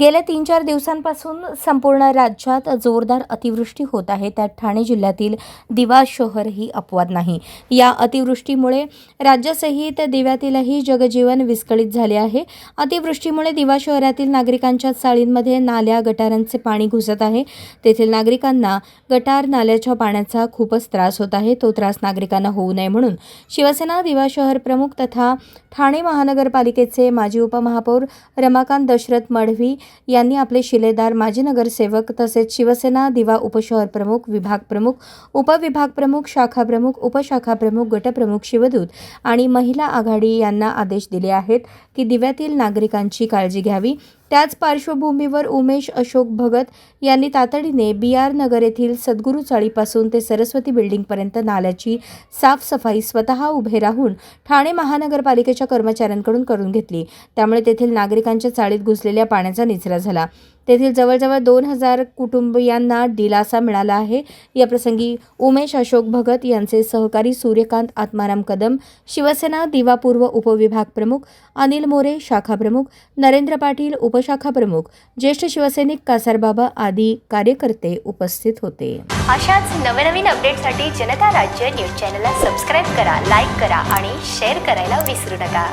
गेल्या तीन चार दिवसांपासून संपूर्ण राज्यात जोरदार अतिवृष्टी होत आहे. त्यात ठाणे जिल्ह्यातील दिवा शहर ही अपवाद नाही. या अतिवृष्टीमुळे राज्यासहित दिव्यातीलही जगजीवन विस्कळीत झाले आहे. अतिवृष्टीमुळे दिवा शहरातील नागरिकांच्या चाळींमध्ये नाल्या गटारांचे पाणी घुसत आहे. तेथील नागरिकांना गटार नाल्याच्या पाण्याचा खूपच त्रास होत आहे. तो त्रास नागरिकांना होऊ नये म्हणून शिवसेना दिवा शहर प्रमुख तथा ठाणे महानगरपालिकेचे माजी उपमहापौर रमाकांत दशरथ मढवी यांनी आपले शिलेदार माजी नगरसेवक तसेच शिवसेना दिवा उपशहर प्रमुख विभाग प्रमुख उपविभाग प्रमुख शाखा प्रमुख उपशाखा प्रमुख गटप्रमुख शिवदूत आणि महिला आघाडी यांना आदेश दिले आहेत की दिव्यातील नागरिकांची काळजी घ्यावी. त्याच पार्श्वभूमीवर उमेश अशोक भगत यांनी तातडीने बी आर नगर येथील सद्गुरू चाळीपासून ते सरस्वती बिल्डिंगपर्यंत नाल्याची साफसफाई स्वतः उभे राहून ठाणे महानगरपालिकेच्या कर्मचाऱ्यांकडून करून घेतली. त्यामुळे तेथील नागरिकांच्या चाळीत घुसलेल्या पाण्याचा निचरा झाला. तेथील जवळजवळ दोन हजार कुटुंबियांना दिलासा मिळाला आहे. याप्रसंगी उमेश अशोक भगत यांचे सहकारी सूर्यकांत आत्माराम कदम शिवसेना दिवापूर्व उपविभाग प्रमुख अनिल मोरे शाखा प्रमुख नरेंद्र पाटील उपशाखा प्रमुख ज्येष्ठ शिवसैनिक कासारबाबा आदी कार्यकर्ते उपस्थित होते. अशाच नवनवीन अपडेटसाठी जनता राज्य न्यूज चॅनलला सबस्क्राईब करा लाईक करा आणि शेअर करायला विसरू नका.